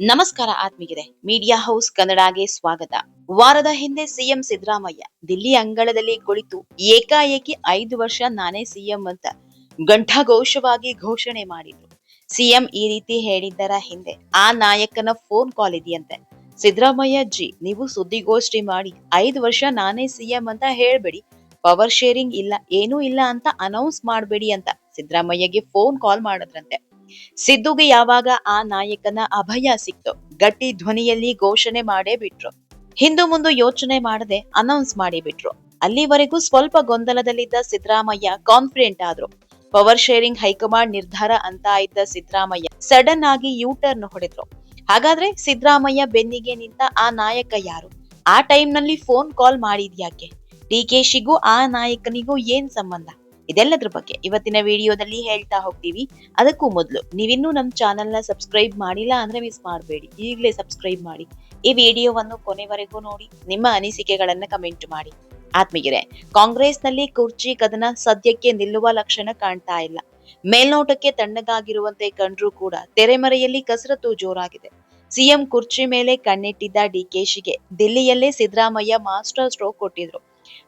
ನಮಸ್ಕಾರ ಆತ್ಮೀಗಿದೆ media house ಕನ್ನಡಗೆ ಸ್ವಾಗತ. ವಾರದ ಹಿಂದೆ ಸಿಎಂ ಸಿದ್ದರಾಮಯ್ಯ ದಿಲ್ಲಿ ಅಂಗಳದಲ್ಲಿ ಕುಳಿತು ಏಕಾಏಕಿ ಐದು ವರ್ಷ ನಾನೇ ಸಿಎಂ ಅಂತ ಘಂಟಾಘೋಷವಾಗಿ ಘೋಷಣೆ ಮಾಡಿದ್ರು. ಸಿಎಂ ಈ ರೀತಿ ಹೇಳಿದ್ದರ ಹಿಂದೆ, ಆ ನಾಯಕನ ಫೋನ್ ಕಾಲ್ ಇದೆಯಂತೆ. ಸಿದ್ದರಾಮಯ್ಯ ಜಿ, ನೀವು ಸುದ್ದಿಗೋಷ್ಠಿ ಮಾಡಿ, ಐದು ವರ್ಷ ನಾನೇ ಸಿಎಂ ಅಂತ ಹೇಳ್ಬೇಡಿ. ಪವರ್ ಶೇರಿಂಗ್ ಇಲ್ಲ, ಏನೂ ಇಲ್ಲ ಅಂತ ಅನೌನ್ಸ್ ಮಾಡಬೇಡಿ ಅಂತ ಸಿದ್ದರಾಮಯ್ಯಗೆ ಫೋನ್ ಕಾಲ್ ಮಾಡಿದ್ರಂತೆ. ಸಿದ್ದುಗೆ ಯಾವಾಗ ಆ ನಾಯಕನ ಅಭಯ ಸಿಕ್ತು, ಗಟ್ಟಿ ಧ್ವನಿಯಲ್ಲಿ ಘೋಷಣೆ ಮಾಡೇ ಬಿಟ್ರು. ಹಿಂದು ಮುಂದು ಯೋಚನೆ ಮಾಡದೆ ಅನೌನ್ಸ್ ಮಾಡಿ ಬಿಟ್ರು. ಅಲ್ಲಿವರೆಗೂ ಸ್ವಲ್ಪ ಗೊಂದಲದಲ್ಲಿದ್ದ ಸಿದ್ದರಾಮಯ್ಯ ಕಾನ್ಫಿಡೆಂಟ್ ಆದ್ರು. ಪವರ್ ಶೇರಿಂಗ್ ಹೈಕಮಾಂಡ್ ನಿರ್ಧಾರ ಅಂತ ಇದ್ದ ಸಿದ್ದರಾಮಯ್ಯ ಸಡನ್ ಆಗಿ ಯೂಟರ್ನ್ ಹೊಡೆದ್ರು. ಹಾಗಾದ್ರೆ ಸಿದ್ದರಾಮಯ್ಯ ಬೆನ್ನಿಗೆ ನಿಂತ ಆ ನಾಯಕ ಯಾರು? ಆ ಟೈಮ್ನಲ್ಲಿ ಫೋನ್ ಕಾಲ್ ಮಾಡಿದ್ಯಾಕೆ? ಡಿಕೆಶಿಗೂ ಆ ನಾಯಕನಿಗೂ ಏನ್ ಸಂಬಂಧ? ಇದೆಲ್ಲದ್ರ ಬಗ್ಗೆ ಇವತ್ತಿನ ವಿಡಿಯೋದಲ್ಲಿ ಹೇಳ್ತಾ ಹೋಗ್ತೀವಿ. ಅದಕ್ಕೂ ಮೊದಲು ನೀವಿನ್ನೂ ನಮ್ಮ ಚಾನೆಲ್ನ ಸಬ್ಸ್ಕ್ರೈಬ್ ಮಾಡಿಲ್ಲ ಅಂದ್ರೆ ಮಿಸ್ ಮಾಡಬೇಡಿ. ಈಗಲೇ ಸಬ್ಸ್ಕ್ರೈಬ್ ಮಾಡಿ. ಈ ವಿಡಿಯೋವನ್ನು ಕೊನೆವರೆಗೂ ನೋಡಿ, ನಿಮ್ಮ ಅನಿಸಿಕೆಗಳನ್ನ ಕಮೆಂಟ್ ಮಾಡಿ. ಆತ್ಮೀಯರೇ, ಕಾಂಗ್ರೆಸ್ನಲ್ಲಿ ಕುರ್ಚಿ ಕದನ ಸದ್ಯಕ್ಕೆ ನಿಲ್ಲುವ ಲಕ್ಷಣ ಕಾಣ್ತಾ ಇಲ್ಲ. ಮೇಲ್ನೋಟಕ್ಕೆ ತಣ್ಣಗಾಗಿರುವಂತೆ ಕಂಡ್ರೂ ಕೂಡ ತೆರೆಮರೆಯಲ್ಲಿ ಕಸರತ್ತು ಜೋರಾಗಿದೆ. ಸಿಎಂ ಕುರ್ಚಿ ಮೇಲೆ ಕಣ್ಣಿಟ್ಟಿದ್ದ ಡಿಕೆಶಿಗೆ ದಿಲ್ಲಿಯಲ್ಲೇ ಸಿದ್ದರಾಮಯ್ಯ ಮಾಸ್ಟರ್ ಸ್ಟ್ರೋಕ್ ಕೊಟ್ಟಿದ್ರು.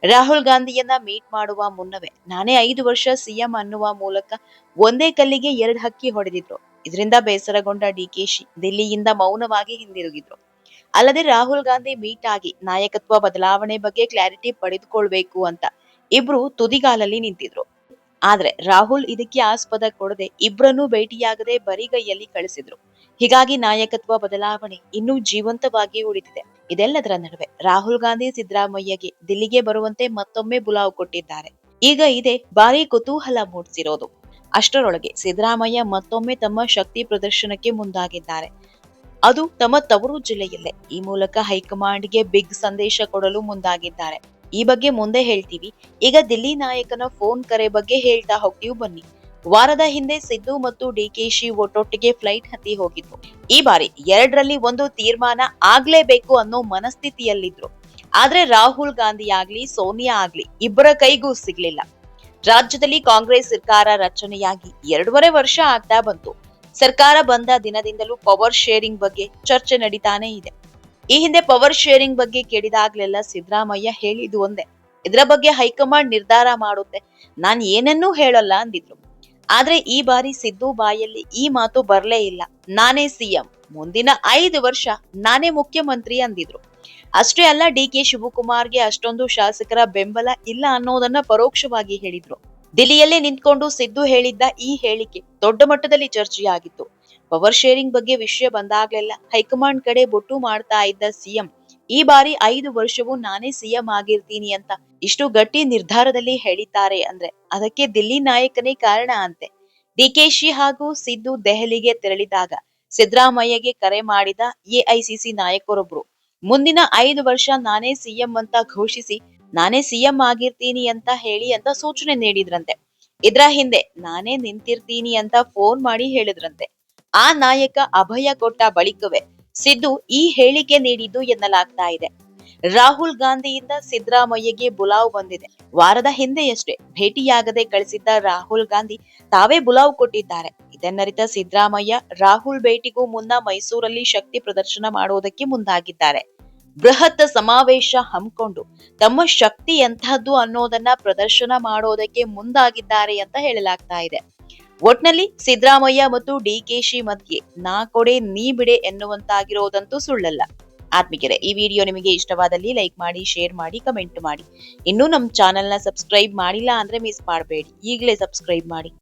ರಾಹುಲ್ ಗಾಂಧಿಯನ್ನ ಮೀಟ್ ಮಾಡುವ ಮುನ್ನವೇ ನಾನೇ ಐದು ವರ್ಷ ಸಿಎಂ ಅನ್ನುವ ಮೂಲಕ ಒಂದೇ ಕಲ್ಲಿಗೆ ಎರಡು ಹಕ್ಕಿ ಹೊಡೆದಿದ್ರು. ಇದರಿಂದ ಬೇಸರಗೊಂಡ ಡಿಕೆಶಿ ದಿಲ್ಲಿಯಿಂದ ಮೌನವಾಗಿ ಹಿಂದಿರುಗಿದ್ರು. ಅಲ್ಲದೆ ರಾಹುಲ್ ಗಾಂಧಿ ಮೀಟ್ ಆಗಿ ನಾಯಕತ್ವ ಬದಲಾವಣೆ ಬಗ್ಗೆ ಕ್ಲಾರಿಟಿ ಪಡೆದುಕೊಳ್ಬೇಕು ಅಂತ ಇಬ್ರು ತುದಿಗಾಲಲ್ಲಿ ನಿಂತಿದ್ರು. ಆದ್ರೆ ರಾಹುಲ್ ಇದಕ್ಕೆ ಆಸ್ಪದ ಕೊಡದೆ ಇಬ್ರನ್ನೂ ಭೇಟಿಯಾಗದೆ ಬರಿಗೈಯಲ್ಲಿ ಕಳಿಸಿದ್ರು. ಹೀಗಾಗಿ ನಾಯಕತ್ವ ಬದಲಾವಣೆ ಇನ್ನೂ ಜೀವಂತವಾಗಿ ಉಳಿದಿದೆ. ಇದೆಲ್ಲದರ ನಡುವೆ ರಾಹುಲ್ ಗಾಂಧಿ ಸಿದ್ದರಾಮಯ್ಯಗೆ ದಿಲ್ಲಿಗೆ ಬರುವಂತೆ ಮತ್ತೊಮ್ಮೆ ಬುಲಾವ್ ಕೊಟ್ಟಿದ್ದಾರೆ. ಈಗ ಇದೆ ಭಾರಿ ಕುತೂಹಲ ಮೂಡಿಸಿರೋದು. ಅಷ್ಟರೊಳಗೆ ಸಿದ್ದರಾಮಯ್ಯ ಮತ್ತೊಮ್ಮೆ ತಮ್ಮ ಶಕ್ತಿ ಪ್ರದರ್ಶನಕ್ಕೆ ಮುಂದಾಗಿದ್ದಾರೆ. ಅದು ತಮ್ಮ ತವರು ಜಿಲ್ಲೆಯಲ್ಲೇ ಈ ಮೂಲಕ ಹೈಕಮಾಂಡ್ಗೆ ಬಿಗ್ ಸಂದೇಶ ಕೊಡಲು ಮುಂದಾಗಿದ್ದಾರೆ. ಈ ಬಗ್ಗೆ ಮುಂದೆ ಹೇಳ್ತೀವಿ. ಈಗ ದಿಲ್ಲಿ ನಾಯಕನ ಫೋನ್ ಕರೆ ಬಗ್ಗೆ ಹೇಳ್ತಾ ಹೋಗ್ತೀವಿ ಬನ್ನಿ. ವಾರದ ಹಿಂದೆ ಸಿದ್ದು ಮತ್ತು ಡಿಕೆಶಿ ಒಟ್ಟೊಟ್ಟಿಗೆ ಫ್ಲೈಟ್ ಹತ್ತಿ ಹೋಗಿದ್ರು. ಈ ಬಾರಿ ಎರಡರಲ್ಲಿ ಒಂದು ತೀರ್ಮಾನ ಆಗ್ಲೇಬೇಕು ಅನ್ನೋ ಮನಸ್ಥಿತಿಯಲ್ಲಿದ್ರು. ಆದ್ರೆ ರಾಹುಲ್ ಗಾಂಧಿ ಆಗ್ಲಿ, ಸೋನಿಯಾ ಆಗ್ಲಿ ಇಬ್ಬರ ಕೈಗೂ ಸಿಗ್ಲಿಲ್ಲ. ರಾಜ್ಯದಲ್ಲಿ ಕಾಂಗ್ರೆಸ್ ಸರ್ಕಾರ ರಚನೆಯಾಗಿ ಎರಡೂವರೆ ವರ್ಷ ಆಗ್ತಾ ಬಂತು. ಸರ್ಕಾರ ಬಂದ ದಿನದಿಂದಲೂ ಪವರ್ ಶೇರಿಂಗ್ ಬಗ್ಗೆ ಚರ್ಚೆ ನಡೀತಾನೆ ಇದೆ. ಈ ಹಿಂದೆ ಪವರ್ ಶೇರಿಂಗ್ ಬಗ್ಗೆ ಕೇಳಿದಾಗ್ಲೆಲ್ಲ ಸಿದ್ದರಾಮಯ್ಯ ಹೇಳಿದ್ದು ಒಂದೇ. ಇದರ ಬಗ್ಗೆ ಹೈಕಮಾಂಡ್ ನಿರ್ಧಾರ ಮಾಡುತ್ತೆ. ನಾನ್ ಏನನ್ನೂ ಹೇಳಲ್ಲ ಅಂದಿದ್ರು. ಆದ್ರೆ ಈ ಬಾರಿ ಸಿದ್ದು ಬಾಯಲ್ಲಿ ಈ ಮಾತು ಬರ್ಲೇ ಇಲ್ಲ. ನಾನೇ ಸಿಎಂ. ಮುಂದಿನ ಐದು ವರ್ಷ ನಾನೇ ಮುಖ್ಯಮಂತ್ರಿ ಅಂದಿದ್ರು. ಅಷ್ಟೇ ಅಲ್ಲ ಡಿ ಕೆ ಶಿವಕುಮಾರ್ಗೆ ಅಷ್ಟೊಂದು ಶಾಸಕರ ಬೆಂಬಲ ಇಲ್ಲ ಅನ್ನೋದನ್ನ ಪರೋಕ್ಷವಾಗಿ ಹೇಳಿದ್ರು. ದಿಲ್ಲಿಯಲ್ಲೇ ನಿಂತ್ಕೊಂಡು ಸಿದ್ದು ಹೇಳಿದ್ದ ಈ ಹೇಳಿಕೆ ದೊಡ್ಡ ಮಟ್ಟದಲ್ಲಿ ಚರ್ಚೆಯಾಗಿತ್ತು. ಪವರ್ ಶೇರಿಂಗ್ ಬಗ್ಗೆ ವಿಷಯ ಬಂದಾಗ್ಲೆಲ್ಲ ಹೈಕಮಾಂಡ್ ಕಡೆ ಬೊಟ್ಟು ಮಾಡ್ತಾ ಇದ್ದ ಸಿಎಂ, ಈ ಬಾರಿ ಐದು ವರ್ಷವೂ ನಾನೇ ಸಿಎಂ ಆಗಿರ್ತೀನಿ ಅಂತ ಇಷ್ಟು ಗಟ್ಟಿ ನಿರ್ಧಾರದಲ್ಲಿ ಹೇಳಿದ್ದಾರೆ ಅಂದ್ರೆ ಅದಕ್ಕೆ ದಿಲ್ಲಿ ನಾಯಕನೇ ಕಾರಣ ಅಂತೆ. ಡಿಕೆಶಿ ಹಾಗೂ ಸಿದ್ದು ದೆಹಲಿಗೆ ತೆರಳಿದಾಗ ಸಿದ್ದರಾಮಯ್ಯಗೆ ಕರೆ ಮಾಡಿದ ಎಐಸಿಸಿ ನಾಯಕರೊಬ್ರು, ಮುಂದಿನ ಐದು ವರ್ಷ ನಾನೇ ಸಿಎಂ ಅಂತ ಘೋಷಿಸಿ ನಾನೇ ಸಿಎಂ ಆಗಿರ್ತೀನಿ ಅಂತ ಹೇಳಿ ಅಂತ ಸೂಚನೆ ನೀಡಿದ್ರಂತೆ. ಇದ್ರ ಹಿಂದೆ ನಾನೇ ನಿಂತಿರ್ತೀನಿ ಅಂತ ಫೋನ್ ಮಾಡಿ ಹೇಳಿದ್ರಂತೆ. ಆ ನಾಯಕ ಅಭಯ ಕೊಟ್ಟ ಬಳಿಕವೇ ಸಿದ್ದು ಈ ಹೇಳಿಕೆ ನೀಡಿದ್ದು ಎನ್ನಲಾಗ್ತಾ ಇದೆ. ರಾಹುಲ್ ಗಾಂಧಿಯಿಂದ ಸಿದ್ದರಾಮಯ್ಯಗೆ ಬುಲಾವ್ ಬಂದಿದೆ. ವಾರದ ಹಿಂದೆಯಷ್ಟೇ ಭೇಟಿಯಾಗದೆ ಕಳಿಸಿದ್ದ ರಾಹುಲ್ ಗಾಂಧಿ ತಾವೇ ಬುಲಾವ್ ಕೊಟ್ಟಿದ್ದಾರೆ. ಇದನ್ನರಿತ ಸಿದ್ದರಾಮಯ್ಯ ರಾಹುಲ್ ಭೇಟಿಗೂ ಮುನ್ನ ಮೈಸೂರಲ್ಲಿ ಶಕ್ತಿ ಪ್ರದರ್ಶನ ಮಾಡುವುದಕ್ಕೆ ಮುಂದಾಗಿದ್ದಾರೆ. ಬೃಹತ್ ಸಮಾವೇಶ ಹಮ್ಮಿಕೊಂಡು ತಮ್ಮ ಶಕ್ತಿ ಎಂತಹದ್ದು ಅನ್ನೋದನ್ನ ಪ್ರದರ್ಶನ ಮಾಡೋದಕ್ಕೆ ಮುಂದಾಗಿದ್ದಾರೆ ಅಂತ ಹೇಳಲಾಗ್ತಾ ಇದೆ. ಒಟ್ನಲ್ಲಿ ಸಿದ್ದರಾಮಯ್ಯ ಮತ್ತು ಡಿಕೆಶಿ ಮಧ್ಯೆ ನಾ ಕೊಡೆ, ನೀ ಬಿಡೆ ಎನ್ನುವಂತಾಗಿರೋದಂತೂ ಸುಳ್ಳಲ್ಲ. ಆತ್ಮಿಕರೆ, ಈ ವಿಡಿಯೋ ನಿಮಗೆ ಇಷ್ಟವಾದಲ್ಲಿ ಲೈಕ್ ಮಾಡಿ, ಶೇರ್ ಮಾಡಿ, ಕಮೆಂಟ್ ಮಾಡಿ. ಇನ್ನೂ ನಮ್ಮ ಚಾನೆಲ್ನ ಸಬ್ಸ್ಕ್ರೈಬ್ ಮಾಡಿಲ್ಲ ಅಂದ್ರೆ ಮಿಸ್ ಮಾಡಬೇಡಿ. ಈಗಲೇ ಸಬ್ಸ್ಕ್ರೈಬ್ ಮಾಡಿ.